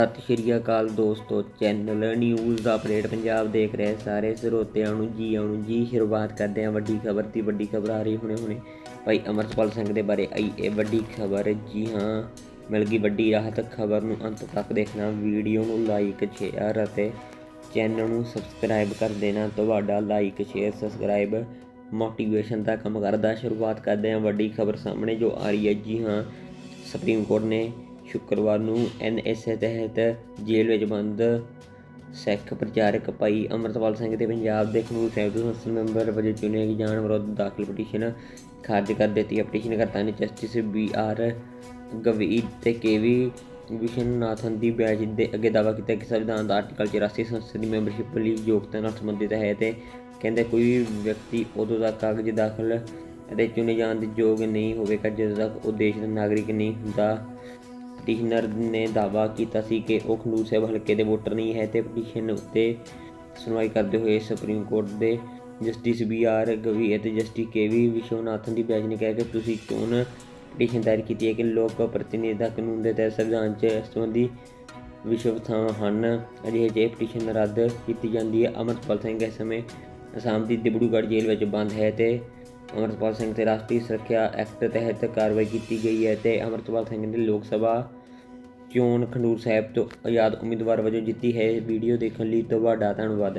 ਸਤਿ ਸ਼੍ਰੀ ਅਕਾਲ ਦੋਸਤੋ ਚੈਨਲ ਨਿਊਜ਼ ਅਪਡੇਟ ਪੰਜਾਬ ਦੇਖ ਰਹੇ ਸਾਰੇ ਸਰੋਤਿਆਂ ਨੂੰ। ਜੀ ਆਉਣ ਨੂੰ ਜੀ, ਸ਼ੁਰੂਆਤ ਕਰਦੇ ਹਾਂ ਵੱਡੀ ਖਬਰ ਦੀ, ਵੱਡੀ ਖਬਰ ਆ ਰਹੀ ਹੁਣੇ ਹੁਣੇ। ਭਾਈ ਅਮਰਪਾਲ ਸਿੰਘ ਦੇ ਬਾਰੇ ਆਈ ਇਹ ਵੱਡੀ ਖਬਰ। ਜੀ ਹਾਂ, ਮਿਲ ਗਈ ਵੱਡੀ ਰਾਹਤ ਖਬਰ ਨੂੰ ਅੰਤ ਤੱਕ ਦੇਖਣਾ, ਵੀਡੀਓ ਨੂੰ ਲਾਈਕ ਸ਼ੇਅਰ ਅਤੇ ਚੈਨਲ ਨੂੰ ਸਬਸਕ੍ਰਾਈਬ ਕਰ ਦੇਣਾ। ਤੁਹਾਡਾ ਲਾਈਕ ਸ਼ੇਅਰ ਸਬਸਕ੍ਰਾਈਬ ਮੋਟੀਵੇਸ਼ਨ ਦਾ ਕੰਮ ਕਰਦਾ। ਸ਼ੁਰੂਆਤ ਕਰਦੇ ਹਾਂ ਵੱਡੀ ਖਬਰ ਸਾਹਮਣੇ ਜੋ ਆ ਰਹੀ ਹੈ। ਜੀ ਹਾਂ, ਸੁਪਰੀਮ ਕੋਰਟ ਨੇ ਸ਼ੁੱਕਰਵਾਰ ਨੂੰ ਐਨਐਸਏ ਤਹਿਤ ਜੇਲ੍ਹ ਵਿੱਚ ਬੰਦ ਸਿੱਖ ਪ੍ਰਚਾਰਕ ਭਾਈ ਅਮਰਤਪਾਲ ਸਿੰਘ ਦੇ ਪੰਜਾਬ ਦੇ ਖਨੂਰ ਸਾਹਿਬ ਦੇ ਸੰਸਦ ਮੈਂਬਰ ਵਜੋਂ ਚੁਣੇ ਜਾਣ ਵਿਰੁੱਧ ਦਾਖਲ ਪਟੀਸ਼ਨ ਖਾਰਜ ਕਰ ਦਿੱਤੀ ਹੈ। ਪਟੀਸ਼ਨਕਰਤਾ ਨੇ ਜਸਟਿਸ ਬੀ ਆਰ ਗਵੀ ਤੇ ਕੇਵੀ ਵਿਸ਼ਨਨਾਥਨ ਦੀ ਬੈਂਚ ਦੇ ਅੱਗੇ ਦਾਅਵਾ ਕੀਤਾ ਕਿ ਸੰਵਿਧਾਨ ਦਾ ਆਰਟੀਕਲ 84 ਸੰਸਦ ਦੀ ਮੈਂਬਰਸ਼ਿਪ ਲਈ ਯੋਗਤਾ ਨਾਲ ਸੰਬੰਧਿਤ ਹੈ ਤੇ ਕਹਿੰਦੇ ਕੋਈ ਵੀ ਵਿਅਕਤੀ ਉਦੋਂ ਤੱਕ ਕਾਗਜ਼ ਦਾਖਲ ਅਤੇ ਚੁਣੇ ਜਾਣ ਦੇ ਯੋਗ ਨਹੀਂ ਹੋਵੇਗਾ ਜਦੋਂ ਤੱਕ ਉਹ ਦੇਸ਼ ਦਾ ਨਾਗਰਿਕ ਨਹੀਂ ਹੁੰਦਾ। ਪਟੀਸ਼ਨਰ ਨੇ ਦਾਅਵਾ ਕੀਤਾ ਸੀ ਕਿ ਉਹ ਖਡੂਰ ਸਾਹਿਬ ਹਲਕੇ ਦੇ ਵੋਟਰ ਨਹੀਂ ਹੈ ਤੇ ਪਟੀਸ਼ਨ ਉੱਤੇ ਸੁਣਵਾਈ ਕਰਦੇ ਹੋਏ ਸੁਪਰੀਮ ਕੋਰਟ ਦੇ ਜਸਟਿਸ ਬੀ ਆਰ ਗਵੀ ਅਤੇ ਜਸਟਿਸ ਕੇ ਵੀ ਵਿਸ਼ਵਨਾਥਨ ਦੀ ਬੈਂਚ ਨੇ ਕਿਹਾ ਕਿ ਤੁਸੀਂ ਚੋਣ ਪਟੀਸ਼ਨ ਦਾਇਰ ਕੀਤੀ ਹੈ ਕਿ ਲੋਕ ਪ੍ਰਤੀਨਿਧਤਾ ਕਾਨੂੰਨ ਦੇ ਤਹਿਤ ਸੰਵਿਧਾਨ 'ਚ ਇਸ ਸੰਬੰਧੀ ਵਿਸ਼ਵ ਥਾਂ ਹਨ। ਅਜਿਹੇ ਜੇ ਪਟੀਸ਼ਨ ਰੱਦ ਕੀਤੀ ਜਾਂਦੀ ਹੈ ਅਮਰਪਾਲ ਸਿੰਘ ਇਸ ਸਮੇਂ ਅਸਾਮ ਦੀ ਡਿਬੜੂਗੜ੍ਹ ਜੇਲ੍ਹ ਵਿੱਚ ਬੰਦ ਹੈ ਤੇ ਅਮਰਪਾਲ ਸਿੰਘ ਤੇ ਰਾਸ਼ਟਰੀ ਸੁਰੱਖਿਆ ਐਕਟ ਤਹਿਤ ਕਾਰਵਾਈ ਕੀਤੀ ਗਈ ਹੈ ਤੇ ਅਮਰਪਾਲ ਸਿੰਘ ਨੇ ਲੋਕ ਸਭਾ ਚੋਣ ਖਡੂਰ ਸਾਹਿਬ ਤੋਂ ਆਜ਼ਾਦ ਉਮੀਦਵਾਰ ਵਜੋਂ ਜਿੱਤੀ ਹੈ ਵੀਡੀਓ ਦੇਖਣ ਲਈ ਤੁਹਾਡਾ ਧੰਨਵਾਦ।